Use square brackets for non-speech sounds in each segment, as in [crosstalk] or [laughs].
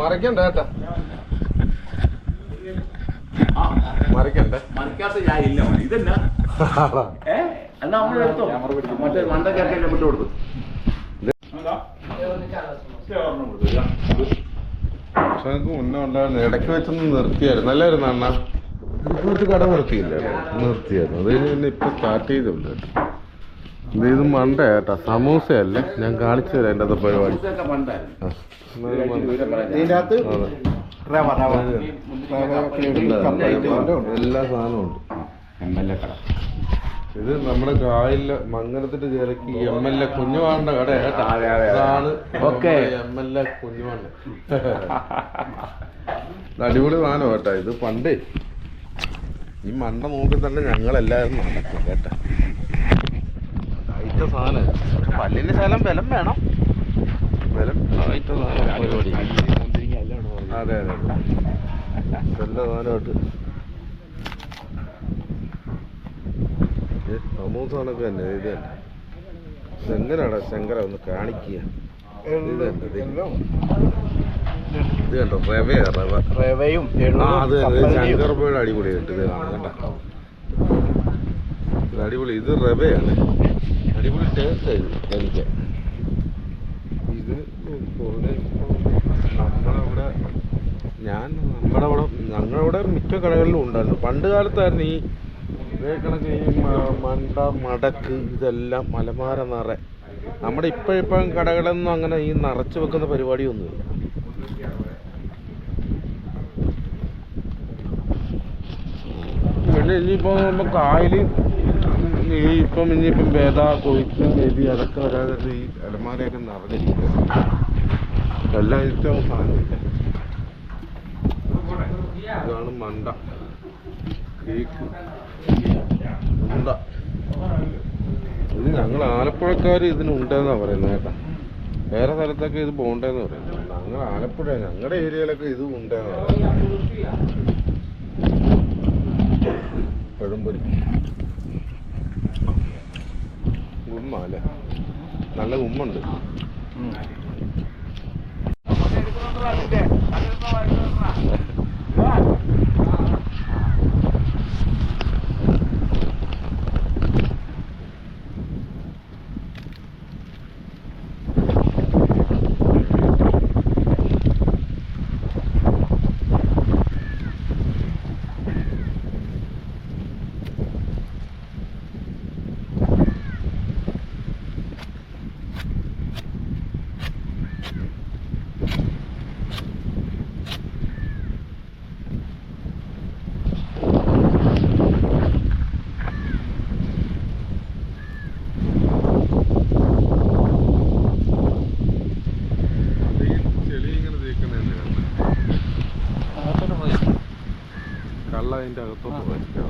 മറക്കണ്ട കേട്ടാ മറക്കണ്ടേ. മറിക്കാത്ത ഞാൻ ഇല്ല. ഇതെന്നാ? എന്നാ നമ്മൾ എടുത്തോ? മറ്റേ വിട്ടു കൊടുത്തു. മുന്നേ ഉണ്ടായിരുന്നു ഇടയ്ക്ക് വെച്ചൊന്ന് നിർത്തിയായിരുന്നു. നല്ലായിരുന്നു അണ്ണ? കട നിർത്തിയില്ല. നിർത്തിയായിരുന്നു. അത് പിന്നെ ഇപ്പൊ സ്റ്റാർട്ട് ചെയ്തുള്ളൂ. കേട്ടോ ഇത് ഇത് മണ്ട കേട്ടാ. സമൂസയല്ലേ? ഞാൻ കാണിച്ചു തരാം എന്റെ അത് പരിപാടി. എല്ലാ സാധനവും ഉണ്ട്. ഇത് നമ്മുടെ കായലിലെ മംഗലത്തിന്റെ ചേലക്ക് എം എൽ എ കുഞ്ഞുവാണ്ട കട. ഇതാണ് ഓക്കേ. എം എൽ എ കുഞ്ഞുവാണ്ട. അടിപൊളി സാധനം കേട്ടാ ഇത്. പണ്ടേ ഈ മണ്ട നോക്കി തന്നെ ഞങ്ങളെല്ലാവരും നടക്കും കേട്ടാ. കഴിച്ച സാധനം. പല്ലിന് ശലം ബലം വേണം. ബലം? സാധനം. അതെ അതെ. അതെ നല്ല സാധനമായിട്ട് സമൂസ കണക്ക് തന്നെ ഇത് തന്നെ. ഇതെങ്ങനെയാടാ ശങ്കര ഒന്ന് കാണിക്കുക. ഇത് കണ്ടോ റവയാ റവ. റവയും കപ്പലണ്ടിയും. ശങ്കർപ്പയുടെ അടിപൊളിയായിട്ട് ഇത് കാണാം കേട്ടോ. അടിപൊളി. ഇത് റവയാണ്. അടിപൊളി ടേസ്റ്റ് ആയിരുന്നു എനിക്ക്. ഇത് നമ്മളവിടെ ഞാൻ നമ്മുടെ അവിടെ ഞങ്ങളവിടെ മിക്ക കടകളിലും ഉണ്ടായിരുന്നു. പണ്ട് കാലത്തായിരുന്നു ഈ ഇതേ കണക്ക് ഈ മണ്ട മടക്ക് ഇതെല്ലാം മലമാര നിറ. നമ്മുടെ ഇപ്പോഴിപ്പം കടകളൊന്നും അങ്ങനെ ഈ നിറച്ച് വെക്കുന്ന പരിപാടിയൊന്നുമില്ല. പിന്നെ ഇനിയിപ്പോൾ നമ്മൾ കായൽ ഈ ഇപ്പം ഇനിയിപ്പം വേദ കൊയ്ത്ത് ബേബി അതൊക്കെ വരാതെ ഈ അലമാരയൊക്കെ നിറഞ്ഞിരിക്കുക എല്ലാ ഐറ്റവും സാധനമില്ല ഇതാണ് മണ്ട. കേക്ക്. മണ്ട. ഇത് ഞങ്ങൾ ആലപ്പുഴക്കാർ ഇതിനുണ്ടെന്നാണ് പറയുന്നത് കേട്ടാ. വേറെ സ്ഥലത്തൊക്കെ ഇത് പോകണ്ടെന്ന് പറയുന്നത് ഞങ്ങൾ ആലപ്പുഴ ഞങ്ങളുടെ ഏരിയയിലൊക്കെ ഇത് ഉണ്ടെന്ന് പറയുന്നത്. പഴംപൊരി. ഉമ്മ നല്ല ഉമ്മുണ്ട്. ചെളി would.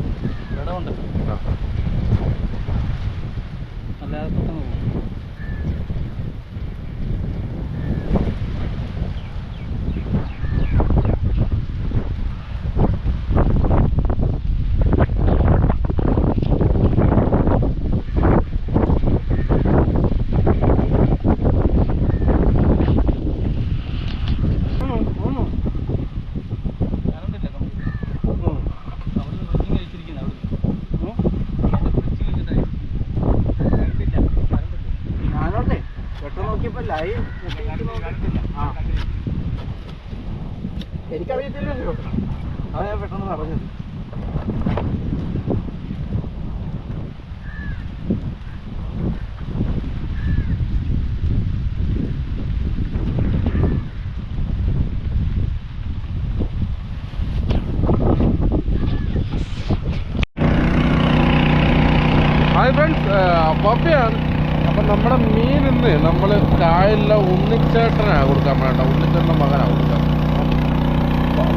ഇന്ന് നമ്മൾ കായലിലെ ഉണ്ണിച്ചേട്ടനാണ് കൊടുക്കാൻ വേണ്ട. ഉണ്ണിച്ചേട്ടന്റെ മകനാണ് കൊടുക്കാൻ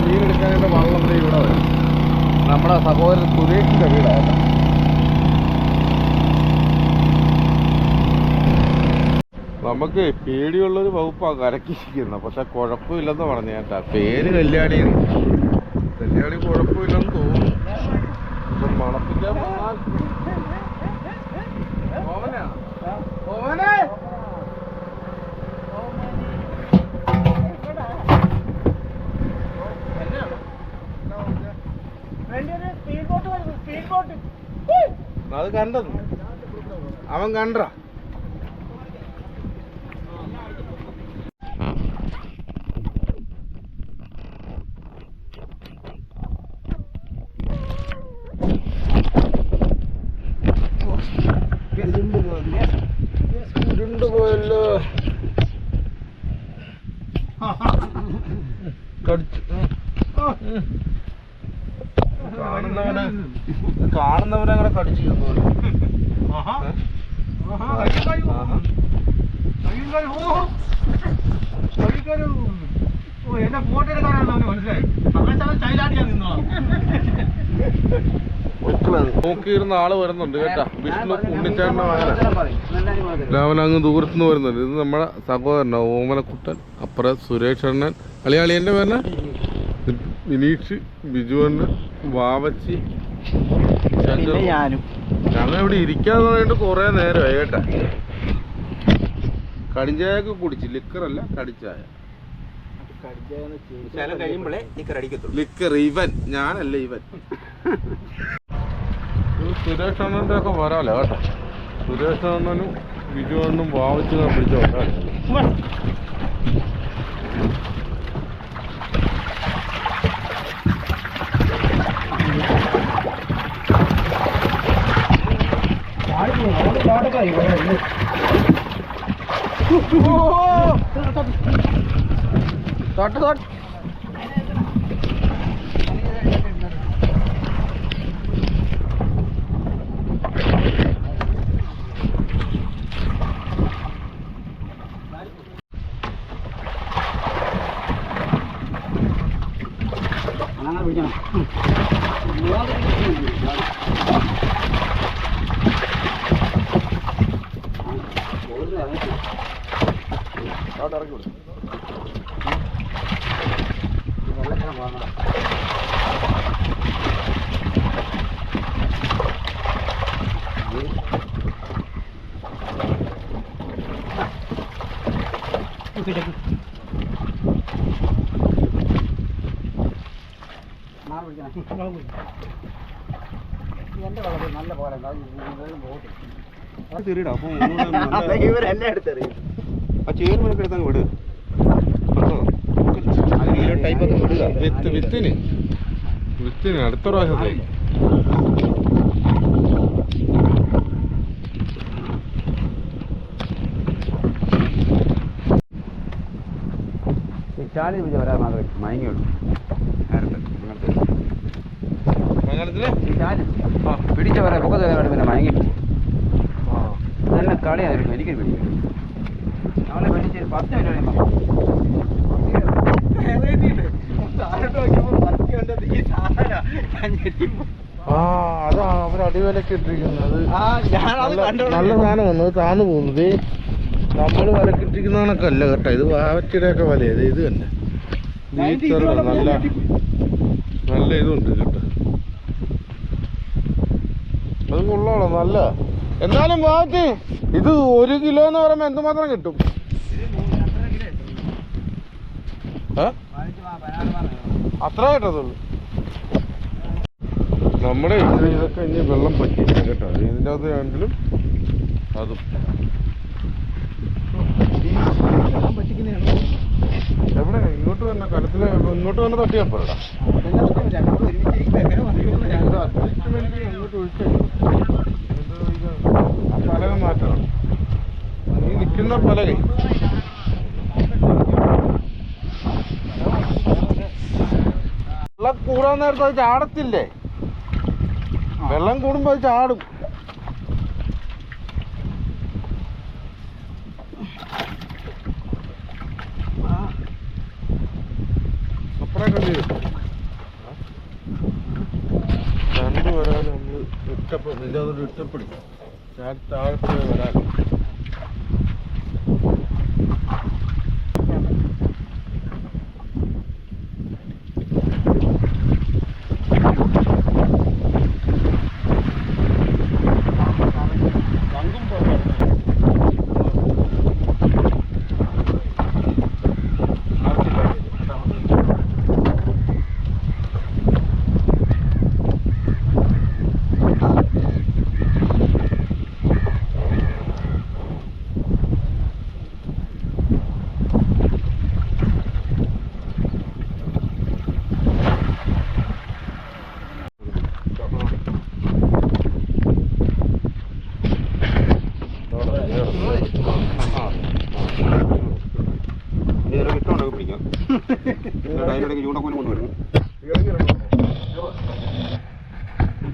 മീനെടുക്കാനായിട്ട് വള്ളം ഇവിടെ വരും. നമ്മുടെ സഹോദരൻ സുരേഷിന്റെ വീടാണ്. നമുക്ക് പേടിയുള്ളൊരു വകുപ്പാണ് കരക്കിരിക്കുന്നത് പക്ഷെ കുഴപ്പമില്ലെന്ന് പറഞ്ഞു കേട്ടാ. പേര് കല്യാണി. കല്യാണി കുഴപ്പമില്ലെന്ന് തോന്നുന്നു. പക്ഷെ മണപ്പിക്കാൻ വന്നാൽ [laughs] ഓമനാ? അത് കണ്ടത്. അവൻ കണ്ട ഉരുണ്ടുപോയല്ലോ കടിച്ചു ഉം. കാണുന്നവനെ കാണുന്നവനെ അങ്ങനെ കടിച്ചു തിന്നോളൂ. ഏ? ആഹാ. ഓ എന്റെ ഫോട്ടോ എടുക്കാനാണ് അവന് മനസ്സിലായി അങ്ങനെ അവൻ ചൈലാടിയാ നിന്നോളാം മക്കളത് നോക്കിയിരുന്ന ആൾ വരുന്നുണ്ട് കേട്ടാ. വിഷ്ണു ഉണ്ണിച്ചേട്ടന്റെ മകന. അവൻ അങ്ങ് ദൂരത്തുനിന്ന് വരുന്നുണ്ട്. ഇത് നമ്മുടെ സഹോദരനാ ഓമനക്കുട്ടൻ അപ്പുറം സുരേഷ് അണ്ണൻ. എന്റെ പേരന വിനീഷ് ബിജു അണ്ണൻ വാവച്ചി. ഞങ്ങൾ ഇവിടെ ഇരിക്കാന്ന് പറഞ്ഞിട്ട് കുറെ നേരമായി കേട്ടാ. കടിഞ്ചായൊക്കെ കുടിച്ച്. ലിക്കറല്ല കടിച്ചായ ലിക്കർ ഇവൻ. ഞാനല്ല ഇവൻ. സുരേഷ് അണ്ണന്റെ ഒക്കെ വരാലോ കേട്ടോ സുരേഷ് അണ്ണനും ബിജു അണ്ണനും വാവിച്ച് പിടിച്ചോ തട്ട് തൊട്ട് അങ്ങനെ പിടിക്കണം എന്റെ വളരെ നല്ല പോലെ തിരിടാ [laughs] അപ്പൊ ഇവരെല്ലാം എടുത്തെറിയും. ആ ചേരുമനൊക്കെ എടുത്തങ്ങ് വിട്. ടൈപ്പൊക്കെ വിടുക. വിത്ത് വിത്തിന്. വിത്തിന് അടുത്ത പ്രാവശ്യത്തേക്ക് ചാലി പിടിച്ച് വരാൻ മാത്രമേ മയങ്ങിയുള്ളൂ. പിടിച്ച വരാൻ പൊക്കത്ത് വേണം പിന്നെ മയങ്ങി നല്ല കളിയായിരുന്നു. എനിക്ക് പിടിക്കും അവളെ പിടിച്ച് ഒരു പത്ത് മിനിറ്റ് ആ അതാ അവർ അടിവിലൊക്കെ ഇട്ടിരിക്കുന്നത്. നല്ല- സാധനം അത് താന്നു പോകുന്നത്. നമ്മൾ വിലക്കിട്ടിരിക്കുന്ന കണക്കല്ല കേട്ടോ. ഇത് വാവച്ചിയുടെ ഒക്കെ വില ഇത് തന്നെ. നല്ല നല്ല ഇതുണ്ട് കേട്ടോ അത് കൊള്ളാളോ നല്ല. എന്നാലും വാവച്ചി ഇത് ഒരു കിലോ എന്ന് പറയുമ്പോ എന്തുമാത്രം കിട്ടും? അത്ര കിട്ടത്തുള്ളൂ. നമ്മുടെ ഇതൊക്കെ ഇനി വെള്ളം പറ്റി കേട്ടോ. ഇതിന്റെ അകത്ത് രണ്ടിലും അതും. എവിടെ? ഇങ്ങോട്ട് വന്ന കലത്തിൽ ഇങ്ങോട്ട് തന്നെ തട്ടിയപ്പോഴാ പലക മാറ്റണം നീ നിൽക്കുന്ന പലക വെള്ളം കൂടാൻ നേരത്ത് അത് ചാടത്തില്ലേ? വെള്ളം കൂടുമ്പോ അത് ചാടും അപ്പറൊക്കെ ചെയ്യും രണ്ടു വരാൻ നമ്മൾ ഇട്ടപ്പെടും. താഴെ പോയി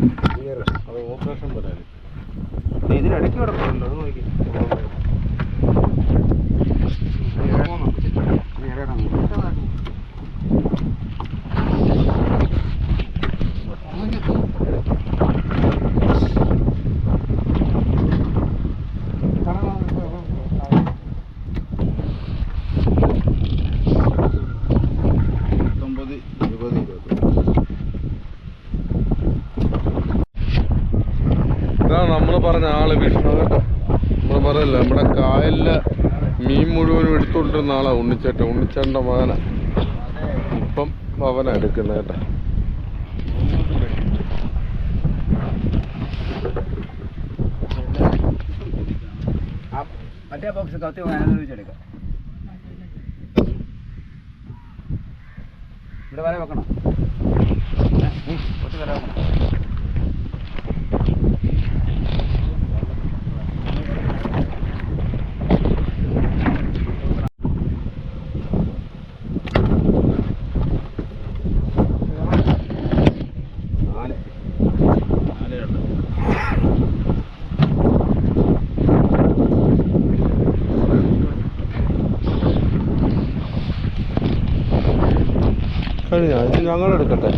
അത് ഓപ്പറേഷൻ പറയാൻ ഇതിനിടയ്ക്ക് കിടക്കുന്നുണ്ടോ അത് നോക്കി. ഉണ്ണിച്ചേട്ടന്റെ മകന ഇപ്പം അവനാ എടുക്കുന്നത് കേട്ടോ. മറ്റേ ബോക്സ് കത്തി അതിനകത്ത് വെച്ചെടുക്കാം ഇവിടെ വരെ വെക്കണം ഏ? ഉം, കുറച്ച് വരെ വെക്കണം നാല് കഴിഞ്ഞ ഇത് ഞങ്ങൾ എടുക്കട്ടെ.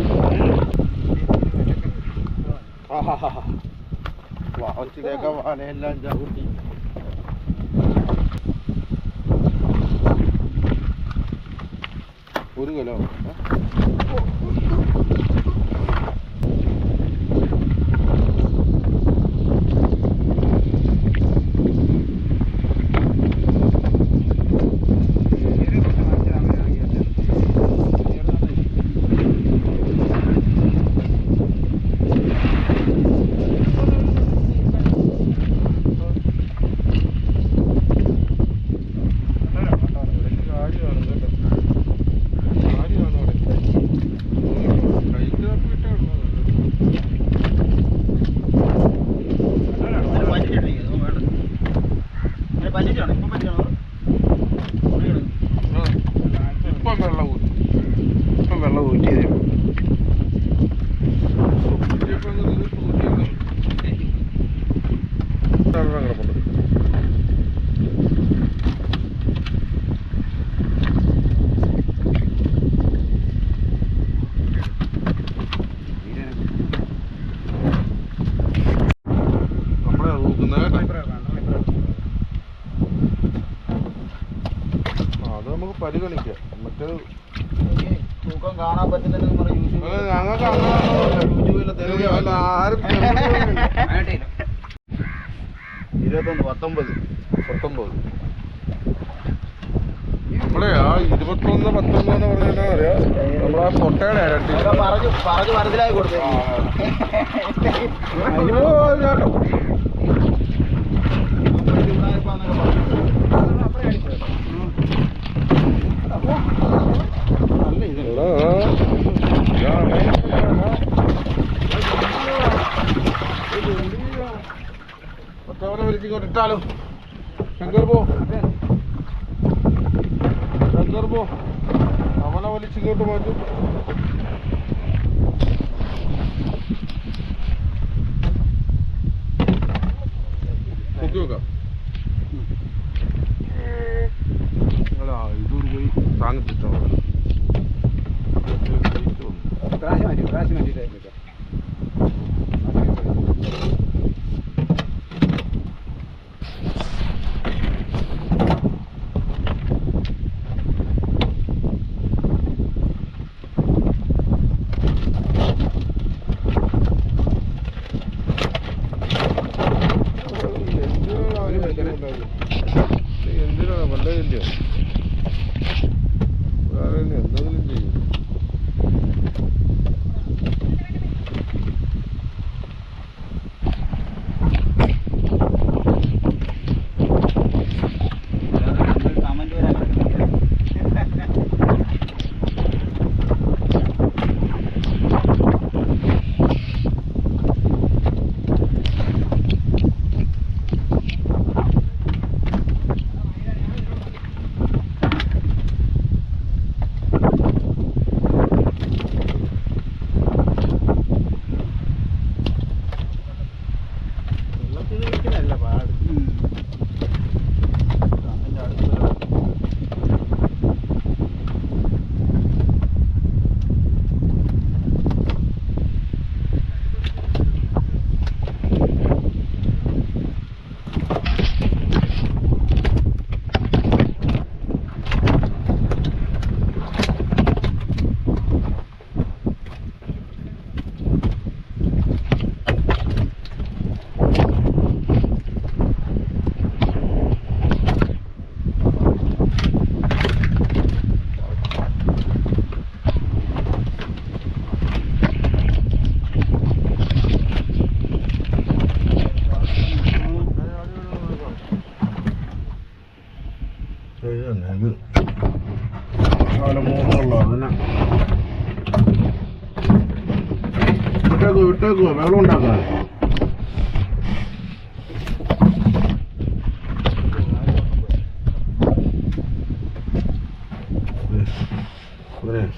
വാച്ചിലേക്ക് വലയെല്ലാം ചവിട്ടി ഒരു kilo. Come on, come on. ഇരുപത്തൊന്ന് പത്തൊമ്പത് പത്തൊമ്പത്. നമ്മളെ ആ ഇരുപത്തൊന്ന് പത്തൊമ്പത് എന്ന് പറഞ്ഞാൽ അറിയാം. നമ്മളാ കൊട്ടയുടെ ഇരട്ടി. പറഞ്ഞു പറഞ്ഞു മനസ്സിലാക്കി കൊടുത്തു. അയ്യോ കേട്ടോ ഒറ്റവരെ ഇങ്ങോട്ട് ഇട്ടാലോ ശങ്കർ പോ. ശങ്കർ പോ. അവനെ വലിച്ചിങ്ങോട്ട് മാറ്റും. പൊക്കി വെക്കാം. ഇതൊരു പോയി താങ്ങിച്ചിട്ടോ പ്രാവശ്യം മാറ്റി പ്രാവശ്യം മാറ്റിയിട്ട്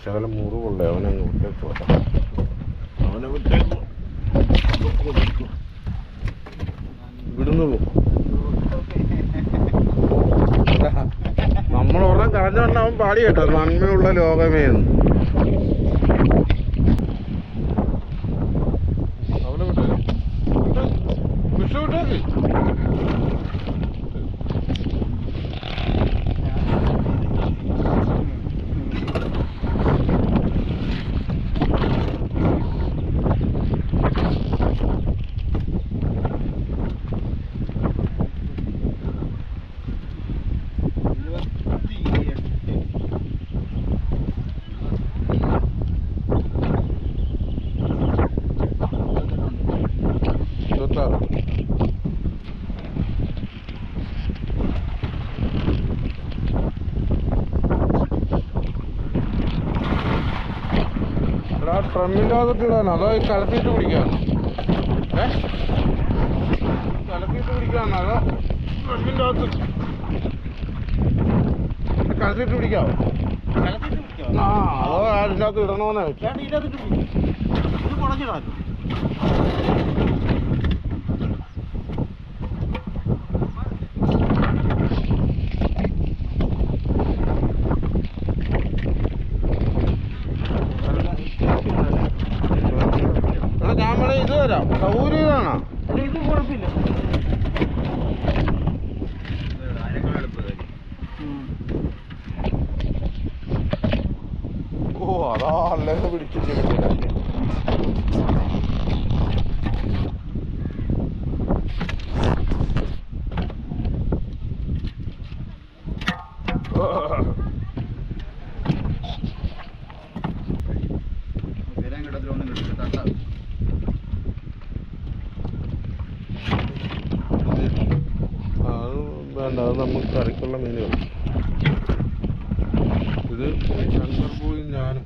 ശകലം മുറിവുള്ള അവനെ അങ്ങ് വിട്ടേക്ക്. അവനെ വിട്ടേക്ക് വാ. ഇവിടുന്ന് നമ്മൾ നമ്മളൊരെണ്ണം കളഞ്ഞോണ്ട് അവൻ പാടി കേട്ടോ നന്മയുള്ള ലോകമേ എന്ന് അവനെ വിട്ടേക്ക്. വിട്ടേക്ക്. വിട്ടു വിട്ടേക്ക്. ഇരുപത്താറ് ഇടാനോ അതോ ഈ കലപ്പിയിട്ട് കുടിക്കാനോ ഏ? കലത്തിയിട്ട് കുടിക്കാനോ അതോ ട്രമ്മിന്റെ അകത്ത് കലത്തിട്ട് പിടിക്കാവോ? ആ അതോ അതിന്റെ അകത്ത് ഇടണമെന്നാ വെച്ചു എടാ ഞാൻ വേണേ ഇത് തരാം സൗകര്യമാണോ ഇത് കുഴപ്പമില്ല ഓ അതാ അല്ലെങ്കിൽ പിടിച്ച് ചെയ്തിട്ടില്ല ആ, അത് വേണ്ട അത് കറിക്കുള്ള മീനുകൾ. ഇത് ചന്ദ്രപൂയും ഞാനും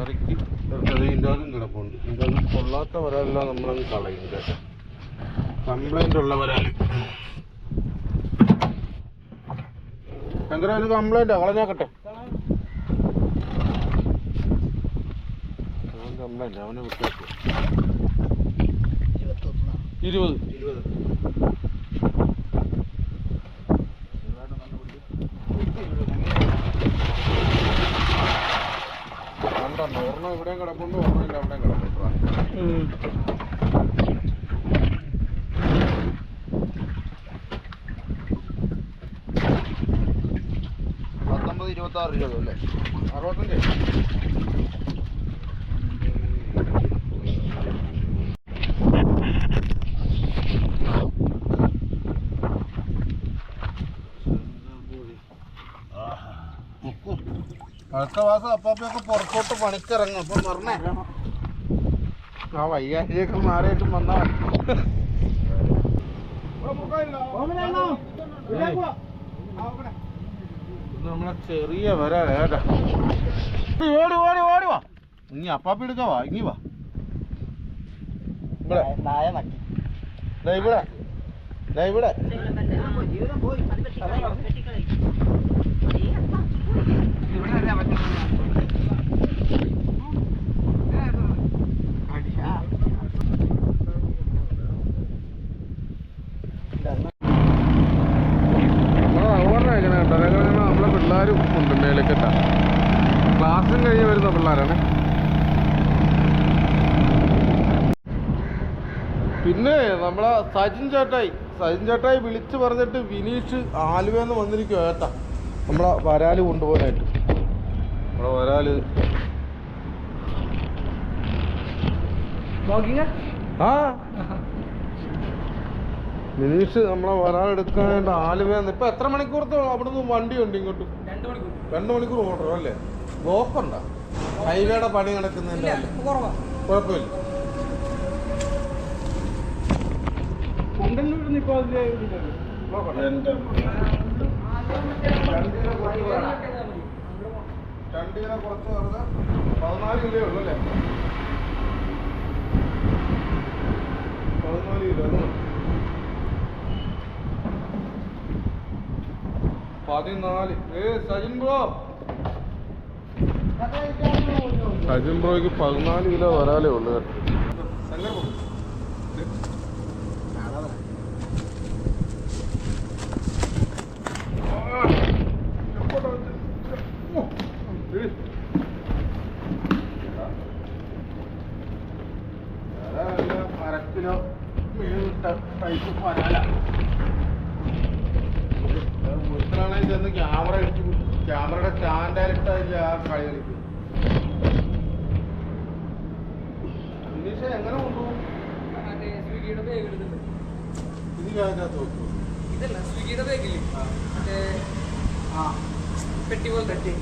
ഇറക്കി അത് ഇതിന്റെ അതും കിടപ്പുണ്ട്. ഇതിന്റെ അത് കൊള്ളാത്ത വരാലെല്ലാം നമ്മളങ്ങ് കളയും കേട്ടോ കംപ്ലൈന്റ് ഉള്ള വരാൽ ശങ്കര ഇത് കളഞ്ഞാക്കട്ടെ കംപ്ലൈന്റ് അവനെ വിട്ടേക്കും. ഇരുപത് ഇരുപത്. രണ്ടെണ്ണം ഒരെണ്ണം ഇവിടെയും കിടപ്പുണ്ട് ഒരെണ്ണം ഇല്ല അവിടെയും കിടപ്പുണ്ട്. പത്തൊമ്പത് ഇരുപത്തി ആറ് രൂപ അല്ലേ? അറുപത്തഞ്ച്. അടുത്ത മാസം പുറത്തോട്ട് പണിക്കിറങ്ങും. അപ്പം പറഞ്ഞേ. ആ വയ്യാഴിയൊക്കെ മാറിയിട്ടും വന്നാ നമ്മളെ ചെറിയ വരാ ഓടി ഓടി ഓടി വാ. ഇനി അപ്പാപ്പി എടുക്ക വാ ഇനി വാ. ഇവിടെ. ദേ ഇവിടെ. ഇവിടെ നമ്മളെ അതുപോലെ എങ്ങനെ കേട്ടോ അതൊക്കെ നമ്മളെ പിള്ളേരും ഉണ്ട് മേലേക്കെട്ടാ ക്ലാസ്സും കഴിഞ്ഞ് വരുന്ന പിള്ളേരാണ് പിന്നെ നമ്മളെ സജിൻ ചേട്ടായി സജിൻ ചേട്ടായി വിളിച്ചു പറഞ്ഞിട്ട് വിനീഷ് ആലുവെന്ന് വന്നിരിക്കുവോ ഏട്ടാ. നമ്മളെ വരാൽ കൊണ്ടുപോകാനായിട്ട്. നമ്മളെ വരാൽ. ആ? വിനീഷ് നമ്മളെ വരാലെടുക്കാനായിട്ട് ആലുവേന്ന്. ഇപ്പൊ എത്ര മണിക്കൂറത്തെ അവിടുന്ന് വണ്ടി ഉണ്ട് ഇങ്ങോട്ട്? രണ്ടു മണിക്കൂർ. ഓർഡർ അല്ലേ? ബ്ലോക്ക് ഉണ്ടോ? ഹൈവേയുടെ പണി നടക്കുന്നതിന്റെ കുണ്ടന്നൂരിന്ന് ഇപ്പോൾ അതിൽ കുറച്ച് പതിനാല് അല്ലേ? പതിനാല് കിലോ പതിനാല്. ഏ സജിൻ ബ്രോ. സജിൻ ബ്രോയ്ക്ക് പതിനാല് കിലോ വരാലേ ഉള്ളു കേട്ടോ. അരക്കിലോ ടൈപ്പ് വരാല വീട്ടിലാണെങ്കിൽ ചെന്ന് ക്യാമറ ഇടിച്ചു ക്യാമറയുടെ സ്റ്റാൻഡായിട്ടില്ല ആ കളി കളിക്കും. ഇനീഷ എങ്ങനെ കൊണ്ടുപോകും സ്വിഗ്ഗിയുടെ ബാഗ് എടുത്തിട്ടുണ്ട് ഇത് ഞാൻ ഇതല്ല സ്വിഗ്ഗിയുടെ ബാഗില്ലേ മറ്റേ ആ. പെട്ടി പോലെ തട്ടി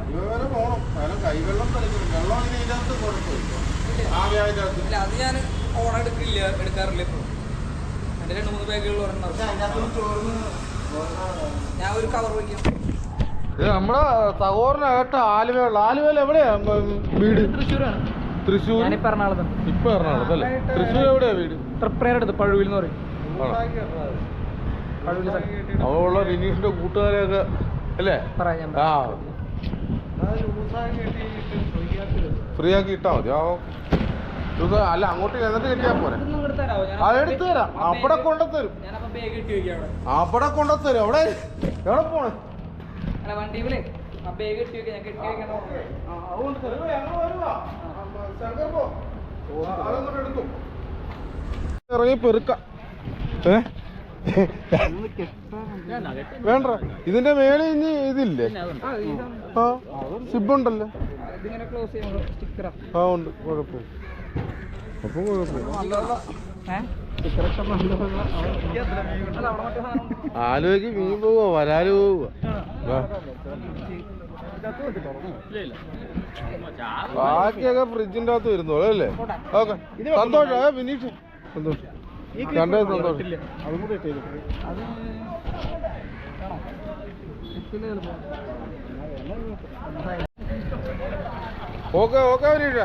അതുവരെ പോണം. കാരണം കൈവെള്ളം വെള്ളം ഇതിനകത്ത് കുഴപ്പമില്ല ഇല്ല. അത് ഞാൻ ഓൺ എടുക്കില്ല എടുക്കാറില്ല ഇപ്പോൾ എന്റെ രണ്ട് മൂന്ന് ബാഗുകൾ ഞാൻ ഒരു കവർ വയ്ക്കാം നമ്മളെ നമ്മുടെ സഹോദരനായിട്ട് ആലുവയുള്ള ആലുവയിൽ എവിടെയാ? വീട്. തൃശ്ശൂരാണ്. തൃശ്ശൂർ? എറണാകുളത്ത് ഇപ്പൊ എറണാകുളത്ത് അല്ലേ? തൃശ്ശൂർ എവിടെയാ വീട്? തൃപ്രയടുത്ത് പഴുവിൽ എന്ന് പറയും. അവിടെയുള്ള വിനീഷിന്റെ കൂട്ടുകാരെയൊക്കെ അല്ലേ? ആ. ഫ്രീ ആക്കി ഇട്ടാ മതി. ആ അല്ല അങ്ങോട്ട് എന്നിട്ട് കിട്ടിയാ പോരെ? അത് എടുത്തു തരാം. അവിടെ കൊണ്ടുത്തരും. അവിടെ. കൊണ്ടുത്തരും. അവിടെ എവിടെ പോണേ? വണ്ടി വണ്ടിയിലേ. ആ ബാഗ് ഇട്ട് വെക്കാം. ഞാൻ കെട്ടി വെക്കണം ഇറങ്ങി പെറുക്ക. വേണ്ട ഇതിന്റെ മേലെ ഇനി ഇതില്ലേ? ആ സിബുണ്ടല്ലോ. ആ ഉണ്ട്. കുഴപ്പമില്ല. അപ്പൊ കുഴപ്പമില്ല. ആലോചിക്ക് മീൻ പോവോ വരാൽ പോവുക ബാക്കിയൊക്കെ ഫ്രിഡ്ജിന്റെ അകത്ത് വരുന്നു അല്ലേ ഓക്കെ. സന്തോഷം. വിനീഷ്. സന്തോഷം. രണ്ടേ സന്തോഷം. Okay okay Vineesha.